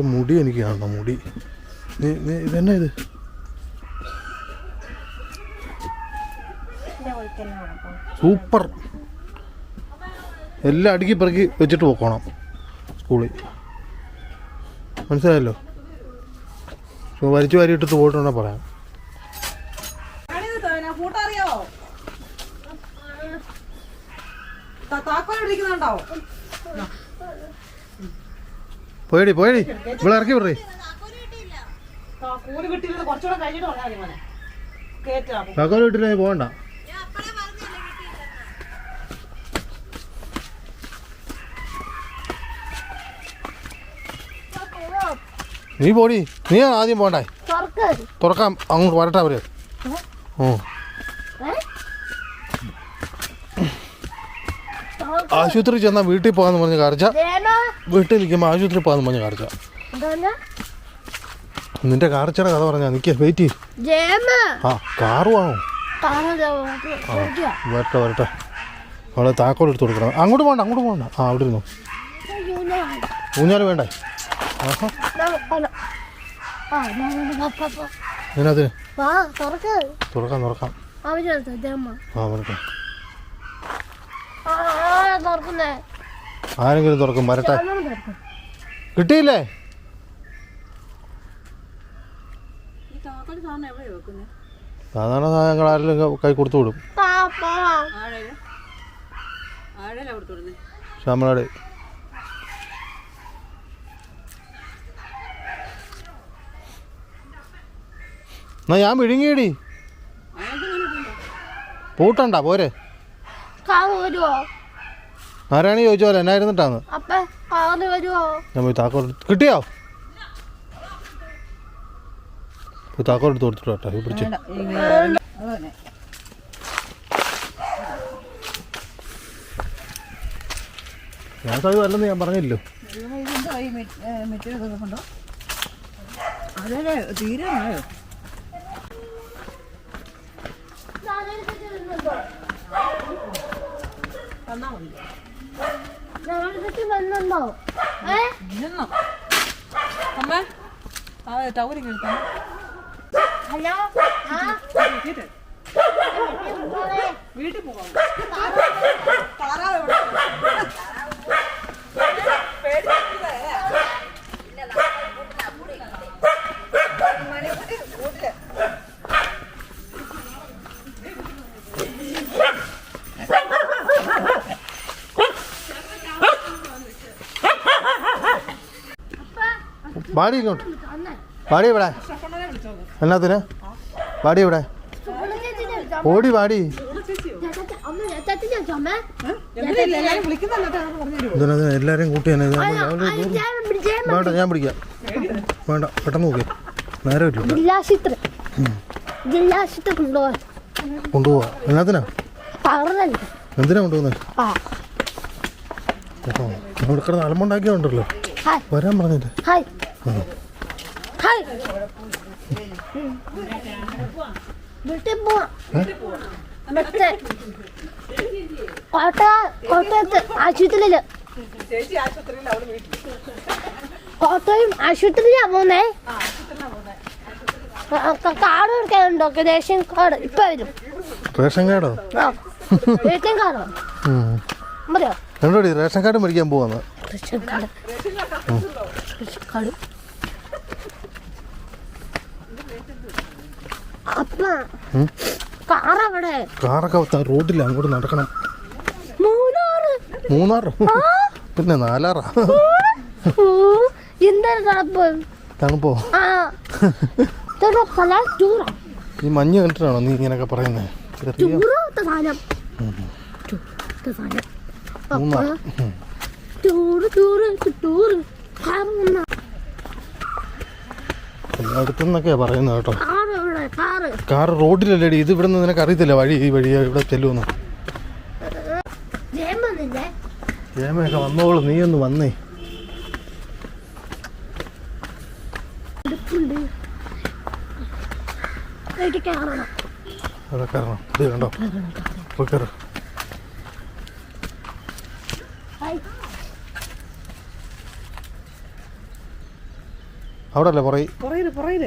എന്റെ മുടി എനിക്ക് കാണണം മുടി. നീ നീ ഇതെന്നാ ഇത്? സൂപ്പർ. എല്ലാം അടുക്കി പെറുക്കി വെച്ചിട്ട് പോക്കണം സ്കൂളിൽ. മനസ്സിലായല്ലോ? വലിച്ചു വാരി ഇട്ടിട്ട് പോയിട്ടുണ്ടെങ്കിൽ പറയാം. താക്കോൽ ഇരിക്കുന്നുണ്ടോ പോയടി പോയടി ഇവിടെ ഇറക്കി വിടേ കൂലി കിട്ടിയിരുന്നത് കുറച്ചുകൂടെ കഴിഞ്ഞിട്ട് പറഞ്ഞാൽ മതി മോനെ. കേറ്റാ താക്കോൽ വീട്ടിൽ പോകണ്ട നീ പോടി. നീ ആദ്യം പോണ്ടേ തുറക്കാം. അങ്ങോട്ട് വരട്ടെ അവർ. ഓ ആശുപത്രി ചെന്നാൽ വീട്ടിൽ പോകാന്ന് പറഞ്ഞ കാണിച്ച. വീട്ടിൽ നിൽക്കുമ്പോൾ ആശുപത്രി പോകാന്ന് പറഞ്ഞ കാണിച്ച. നിന്റെ കാർച്ചയുടെ കഥ പറഞ്ഞാ നിൽക്കുക വെയിറ്റ് ആ കാറ് വാങ്ങോ. വരട്ടെ വരട്ടെ. അവളെ താക്കോൽ എടുത്ത് കൊടുക്കണം. അങ്ങോട്ട് പോണ്ട അങ്ങോട്ട് പോകണ്ട ആ അവിടെ ഇരുന്നു. ഊഞ്ഞാൽ വേണ്ടേ? ആഹാ. തുറക്ക്. തുറക്കാം തുറക്കാം. ആ തുറക്കുന്നേ ആരെങ്കിലും തുറക്കും വരട്ടെ. കിട്ടിയില്ലേ? സാധാരണ സാധനങ്ങൾ ആരെങ്കിലും കൈ കൊടുത്തു വിടും. ശ്യാമളാട്. എന്നാ ഞാൻ വിഴുങ്ങിയടി. പൂട്ടണ്ട പോരെ. കാറ് ആരാണ് ചോദിച്ചോ എന്നായിരുന്നിട്ടാന്ന് അപ്പ കാറ് വരുവോ? ഞാൻ പോയി താക്കോൽ എടുത്ത്- കിട്ടിയോ? പോയി താക്കോൽ എടുത്ത് കൊടുത്തിട്ട് കേട്ടോ ഇത് പിടിച്ച്. ഞാൻ സാധ്യത അല്ലെന്ന് ഞാൻ പറഞ്ഞില്ലോ അതെ തീരാനായോ തന്നാ മതി നിന്നോ അമ്മ ആ ടൗരി കേൾക്കാം ഹലോ? വീട്ടിൽ പോകാം താറാവ് എവിടെ? ബാടി ഇങ്ങോട്ട്. വാടി ഇവിടെ. എന്നാത്തിന്? പാടി ഇവിടെ. ഓടി പാടി എല്ലാരും കൂട്ടി തന്നെ വേണ്ട ഞാൻ പിടിക്കാം. വേണ്ട പെട്ടെന്ന് നോക്കി. നേരെ കൊണ്ടുപോവാ. എന്നാത്തിനാ? എന്തിനാ കൊണ്ടുപോകുന്നത് ഓ കിടന്ന് അലമ്പുണ്ടാക്കിയുണ്ടല്ലോ വരാൻ പറഞ്ഞില്ലേ വീട്ടിൽ പോവാം മറ്റേ കോട്ട കോട്ടയത്ത് ആശുപത്രിയിൽ കോട്ടയം ആശുപത്രിയിലാ പോന്നേ കാർഡ് കൊടുക്കാനുണ്ടോ റേഷൻ കാർഡ് ഇപ്പൊ വരും റേഷൻ കാർഡോ റേഷൻ കാർഡോ മതിയോ എന്നോടി റേഷൻ കാർഡ് മേടിക്കാൻ പോവാന്ന് റേഷൻ കാർഡ് കടും. അപ്പ. കാറവിടെ. കാറൊക്കെ റോഡില്ല അങ്ങോട്ട് നടക്കണം. മൂന്നാറ്. പിന്നെ നാലാറാ? എന്താണ് തണുപ്പ്. തണുപ്പോ? ഈ മഞ്ഞ് കണ്ടിട്ടാണോ നീ ഇങ്ങനെയൊക്കെ പറയുന്നത് മൂന്നാർ ടൂറ് ടൂറ് ടൂറ്. അടുത്തുനിന്നൊക്കെയാ പറയുന്നത് കേട്ടോ. കാർ റോഡിലല്ലേ ഇത് ഇവിടെ നിന്ന് നിനക്ക് അറിയത്തില്ല വഴി ഈ വഴി ഇവിടെ ചെല്ലുമെന്ന്. ജയമൊക്കെ വന്നോളൂ നീ ഒന്ന് വന്നേ. ണോ കയറണം. ഇത് കണ്ടോ? കയറും. അവിടെ അല്ലേ പുറകിൽ പുറയിൽ. പുറയിൽ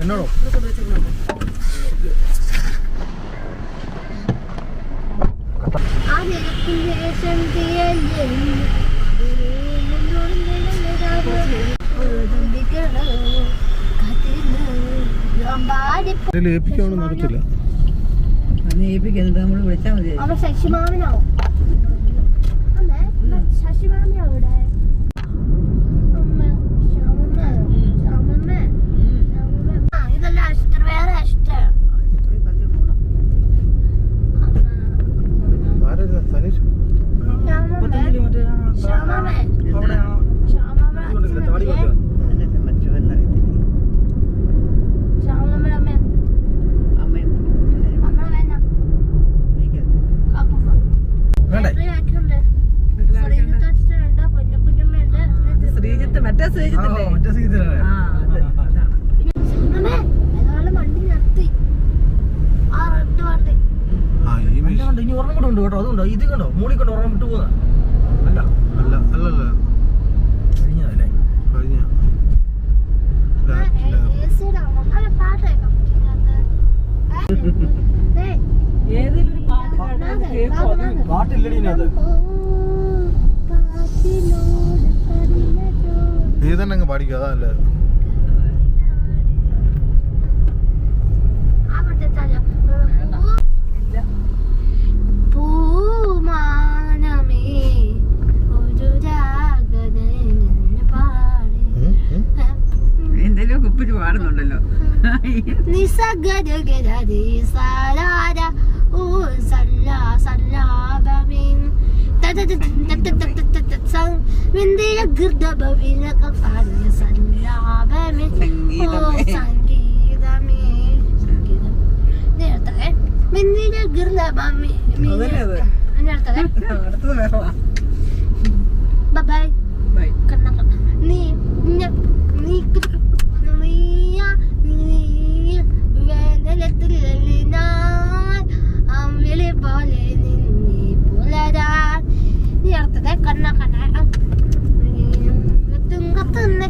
എന്നോടോ? ശേഷം ലേപ്പിക്കാണോ നടത്തില്ല ലേപ്പിക്കുന്നുണ്ട് നമ്മൾ മതി ശശിമാമൻ കഴിക്കും അതാ നല്ലത് പാടുന്നുണ്ടല്ലോ. നിസഗ من ഗൃഢഭവിന കപാന്യ സല്ലാപമേ ഓ സംഗീതമേ. സംഗീതം നേരത്തെ മിന്നിര ഗൃഢഭവി അടുത്തത് ബൈ.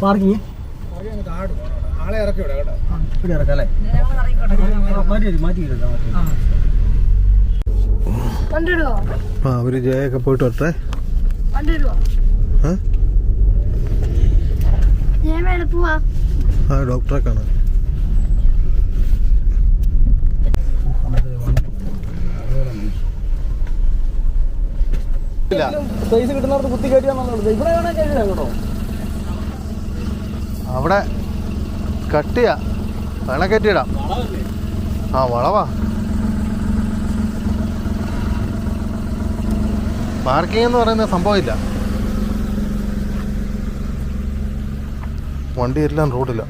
പാർക്കിങ്? ആളെ ഇറക്കി വിടാം കേട്ടോ ഇവിടെ ഇറക്കാം അല്ലേ മാറ്റി മാറ്റി ആ ഒരു ജയൊക്കെ പോയിട്ട് വരട്ടെ ആ ഡോക്ടറെ കാണാം. സൈസ് കിട്ടുന്നവർക്ക് കുത്തി കയറ്റിയാണെന്നുള്ളത് ഇവിടെ കാണാൻ കഴിയില്ല കേട്ടോ. അവിടെ കട്ടിയാ. വേണ കെട്ടിയിടാം ആ വളവാ. പാർക്കിംഗ് എന്ന് പറയുന്ന സംഭവമില്ല ഇല്ല. റോഡില്ല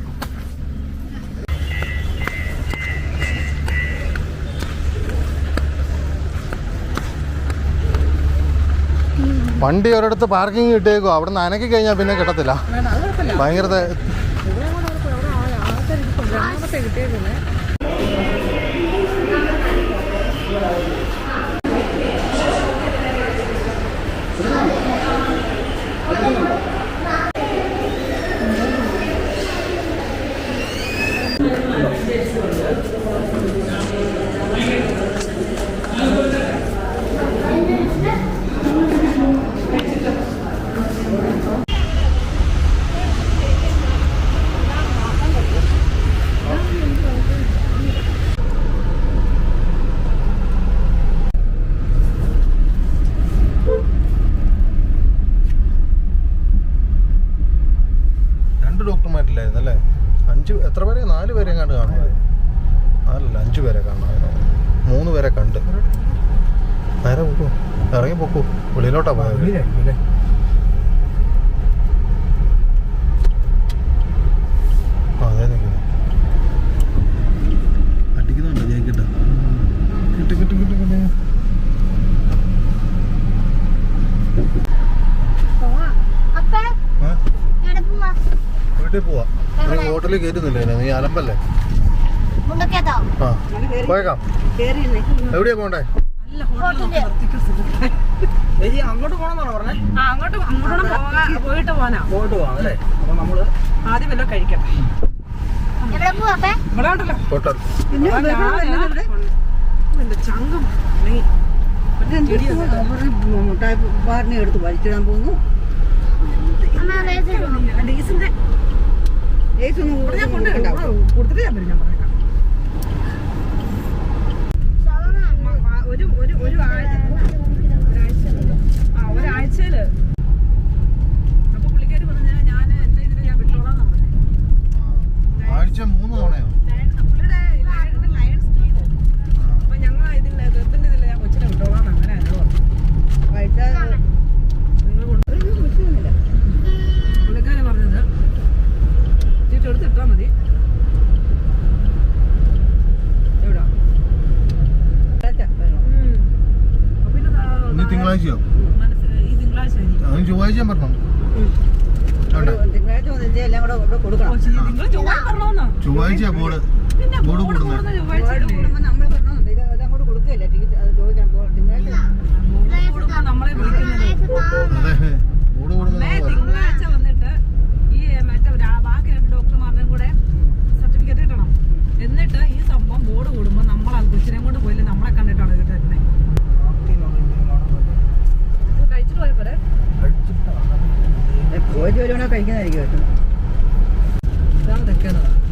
വണ്ടി ഒരിടത്ത് പാർക്കിംഗ് കിട്ടിയേക്കോ അവിടെ നിന്ന് അനക്കി കഴിഞ്ഞാൽ പിന്നെ കിട്ടത്തില്ല. ഭയങ്കര ഇവിടെ കൂടെ കുഴപ്പമില്ല അവിടെ ആ- ആൾക്കാർ ഇരിപ്പുണ്ട് രണ്ടാമത്തെ കിട്ടിയേക്കുന്നേ രണ്ട് ഡോക്ടർമാരില്ലായിരുന്നു അല്ലേ അഞ്ച് എത്ര പേരെ നാല് പേരെ കണ്ട് കാണുമായിരുന്നു നാലല്ല അഞ്ച് പേരെ കാണുമായിരുന്നു മൂന്ന് പേരെ കണ്ട് നേരെ പോക്കോ ഇറങ്ങി പോക്കോ വെളിയിലോട്ടാ പോയത് ആ അതെ നിൽക്കുന്നു അടിക്കുന്നുണ്ട് ജയിക്കട്ടെ കിട്ടി. കിട്ടി കിട്ടി കിട്ടി പോവാം. വീട്ടിൽ ഹോട്ടലിൽ കയറ്റുന്നില്ലേ നീ അലമ്പല്ലേ? മുണ്ടക്കയത്തോ? ആ പോയേക്കാം. എവിടെയാ പോണ്ടേ ചേച്ചി അങ്ങോട്ട് പോകണമെന്നാണോ പറഞ്ഞേ? ആ അങ്ങോട്ട് അങ്ങോട്ട് പോകാൻ പോയിട്ട് പോകാനാ പോയിട്ട് പോകാം അല്ലേ? അപ്പൊ നമ്മൾ ആദ്യം വല്ലതും കഴിക്കട്ടെ? ഇവിടെ ഉണ്ടല്ലോ. ഹോട്ടൽ എന്റെ ചങ്കം. നീ മുട്ടായി പാറിനെ എടുത്ത് വലിച്ചിടാൻ പോകുന്നു. കൊടുത്തിട്ട് ഞാൻ വരും ഞാൻ മ- ഒരു ഒരു ഒരു ആഴ്ച ആ ഒരാഴ്ചയിൽ അപ്പൊ പുള്ളിക്കാരി പറഞ്ഞ ഞാൻ എന്റെ ഇതിൽ ഞാൻ വിട്ടോളാം ആഴ്ച മൂന്ന് തവണയോ? പുള്ളിയുടെ ലയൺസ് ടീമോ അപ്പൊ ഞങ്ങൾ ഇതിൽ ഗർഭിന്റെ ഇതിൽ ഞാൻ കൊച്ചിനെ വിട്ടോളാം അങ്ങനെ എന്നോട് പറഞ്ഞു. Arizona.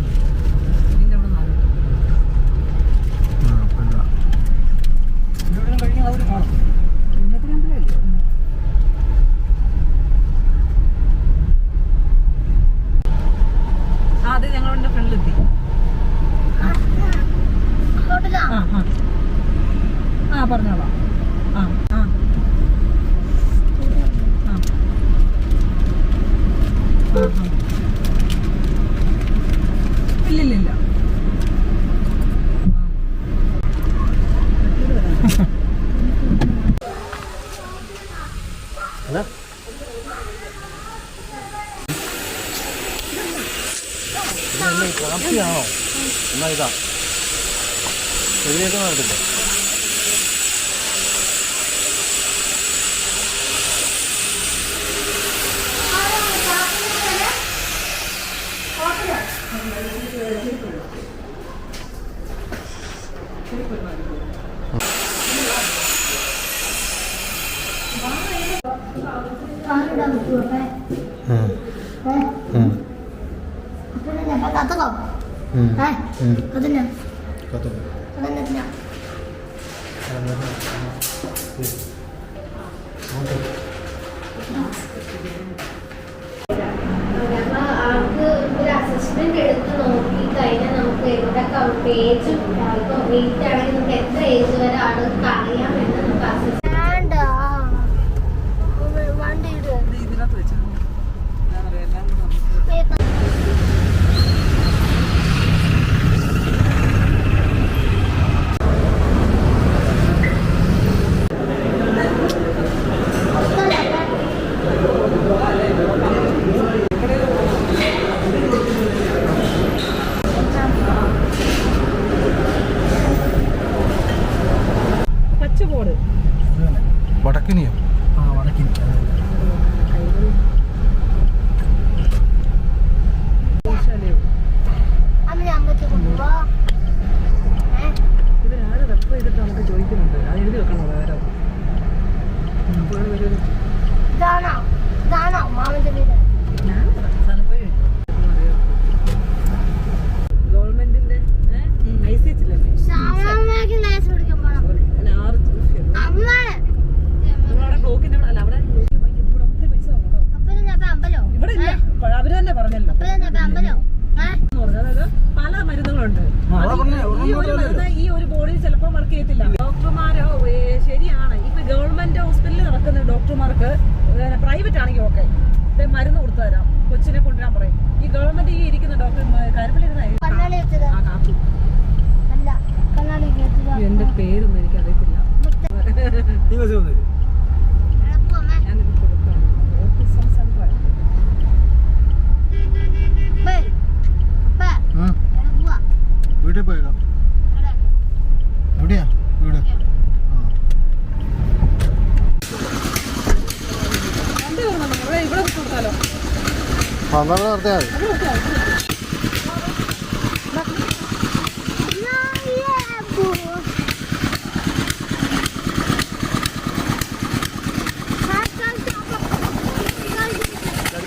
ഇതിലേക്ക് നടത്തില്ല? അപ്പഴല്ലേ അപ്പ കത്തക്കോ? ഒരു അസസ്മെന്റ് എടുത്ത് നോക്കി കഴിഞ്ഞാൽ നമുക്ക് എവിടെ പേജും ഇപ്പം വെയിറ്റ് ആണെങ്കിൽ നമുക്ക് എത്ര ഏജ് വരെ ആണ് അറിയാമെന്ന് കൊടുത്താൽ മതി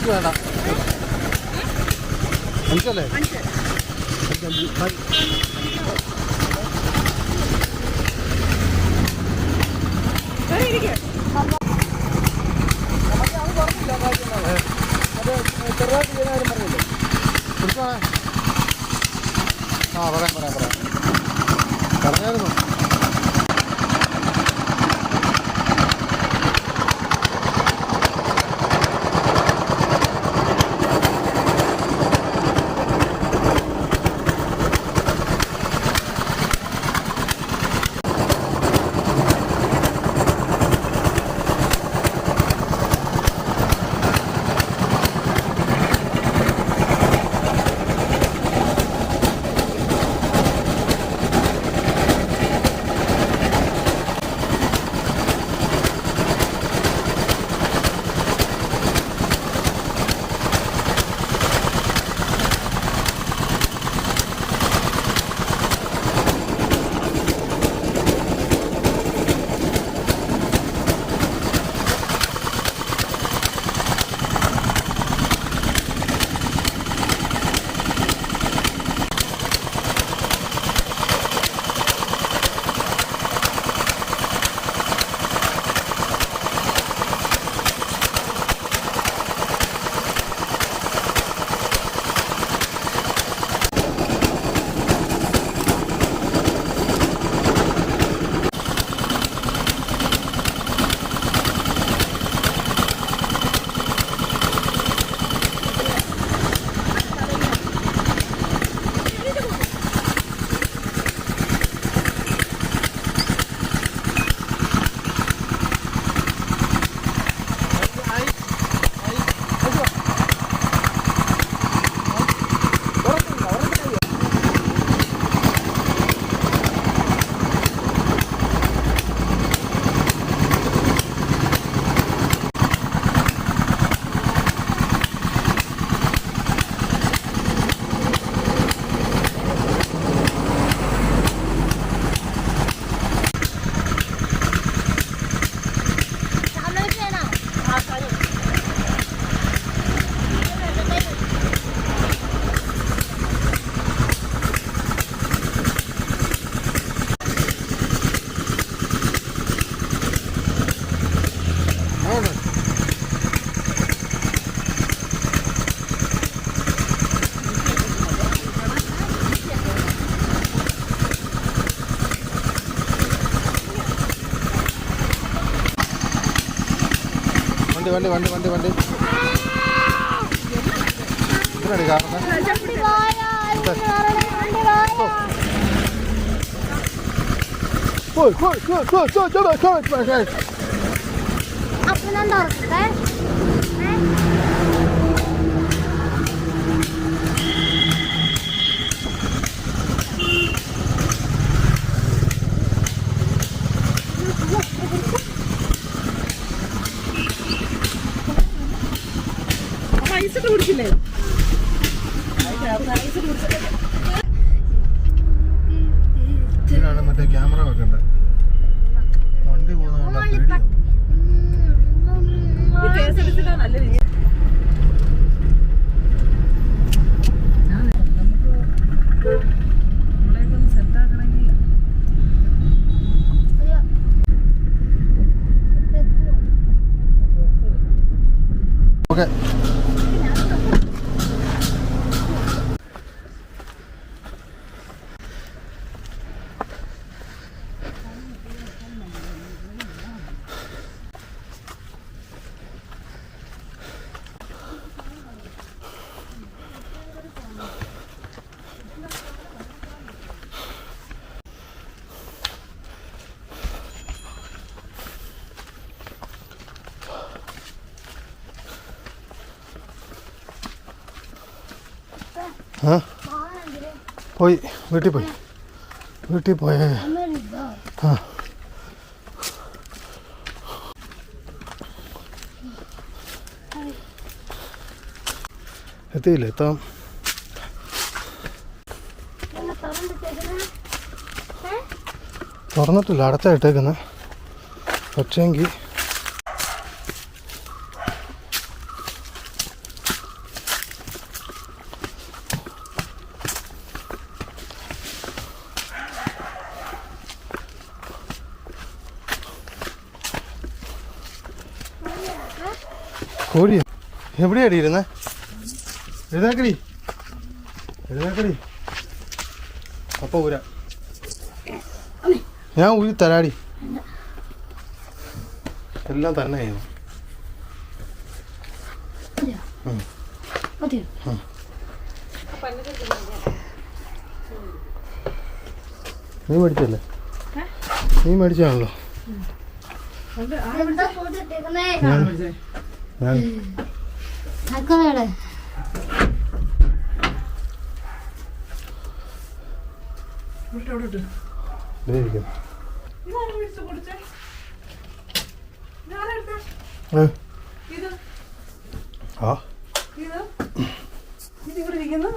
വേണ്ട. അഞ്ചല്ലേ ചെറുതായിട്ട് ആ പറയാം പറയാം പറയാം. പറഞ്ഞായിരുന്നു. വണ്ടി വണ്ടി വണ്ടി വണ്ടി. ഇതിനടി കാരണം പോയി പോയി പോയി പോയി പോയി പോയി പോയി പോയി. റൈസൊക്കെ കുടിച്ചില്ലേ മറ്റേ ക്യാമറ വെക്കണ്ടേ വണ്ടി പോകുന്ന നല്ല പോയി വീട്ടിൽ പോയി. വീട്ടിൽ പോയേ. ആ. എത്തിയില്ല എത്താം? തുറന്നിട്ടില്ല അടച്ചാ ഇട്ടേക്കുന്നത് പക്ഷേങ്കിൽ കോഴി എവിടെയാടി ഇരുന്നേ? എഴുതാക്കടി. എഴുതാക്കടി. അപ്പൊ ഊരാ. ഞാൻ ഊരി തരാടി. എല്ലാം തന്നെ ചെയ്യുന്നു നീ മേടിച്ചല്ലേ നീ മേടിച്ചാണല്ലോ ഞാൻ ആ ഇത് ഇതിവിടെ ഇരിക്കുന്നു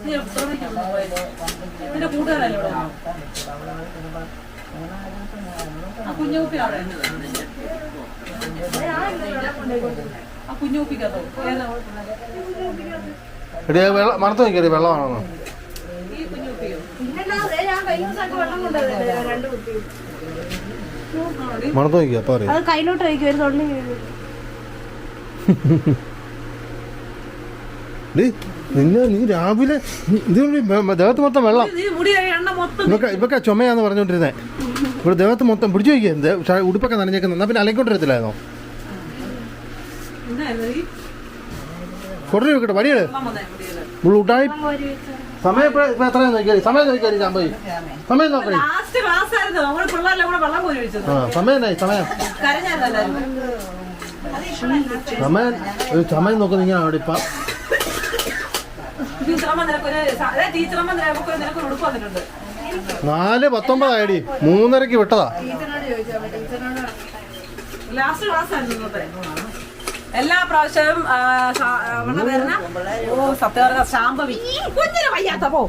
നീ എത്ര മണിക്കാണ് പോയത്? നിന്റെ കൂട്ടുകാരല്ലേ ഇവിടെ? ആ കുഞ്ഞുകുപ്പിയാണോ? ആ കുഞ്ഞുകുപ്പിക്കകത്തോ? ഏതാ? എടി വെള്ളം മണത്ത് നോക്കിയടി വെള്ളമാണോ? മണത്ത് നോക്കിയാ അറിയാം. കയ്യിലോട്ട് ഡേ നിന്നെ നീ രാവിലെ നീ- ഇത് ദേഹത്ത് മൊത്തം വെള്ളം. ഇവക്ക ചുമയാന്ന് പറഞ്ഞോണ്ടിരുന്നേ. ഇവിടെ ദേഹത്ത് മൊത്തം പിടിച്ചു വയ്ക്കുക ഉടുപ്പൊക്കെ നനഞ്ഞേക്കുന്ന. എന്നാ പിന്നെ അലക്കൊണ്ടിരത്തില്ലായിരുന്നോ കൊറേ വെക്കട്ടെ വടികൾ മുള്ളൂട്ടായി സമയം ഇപ്പൊ എത്ര നോക്കിയാൽ സമയം നോക്കിയാൽ ഞാൻ പോയി സമയം നോക്കണേ. ആ സമയമായി സമയം. സമയം സമയം സമയം ഇങ്ങനെ അവിടെ ഇപ്പൊ. നാല് പത്തൊമ്പതായടി. മൂന്നരക്ക് വിട്ടതാ. ലാസ്റ്റ് ക്ലാസ് ആയിരുന്നു എല്ലാ പ്രാവശ്യവും? ഓ സത്യവർഗ ശാമ്പവി കുഞ്ഞിന് വയ്യാത്ത പോ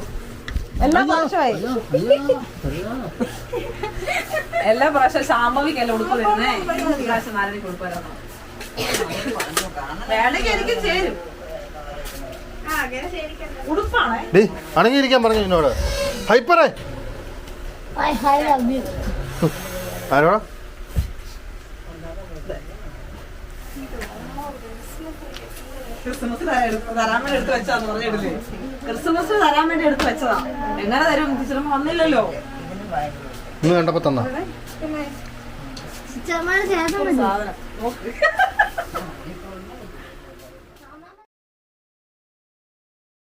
എല്ലാ പ്രാവശ്യമായി എല്ലാ പ്രാവശ്യം ശാംഭവിക്ക് എല്ലാം ഉടുപ്പ് വരുന്നേ ഈ പ്രാവശ്യം നാലരയ്ക്ക് ഉടുപ്പ് വരണം വേണമെങ്കിൽ എനിക്ക് ചേരും ഉടുപ്പാണേ ഡേ അടങ്ങിയിരിക്കാൻ പറഞ്ഞു എന്നോട് ഹൈപ്പറേ ആരോടാ ക്രിസ്മസ് തരാൻ വേണ്ടി എടുത്ത് വെച്ചതാന്ന് പറഞ്ഞിട്ടില്ലേ? ക്രിസ്മസ് തരാൻ വേണ്ടി എടുത്ത് വെച്ചതാ. എങ്ങനെ തരും? ടീച്ചറും വന്നില്ലല്ലോ. ഇന്ന് കണ്ടപ്പോ തന്നാ. സാധനം.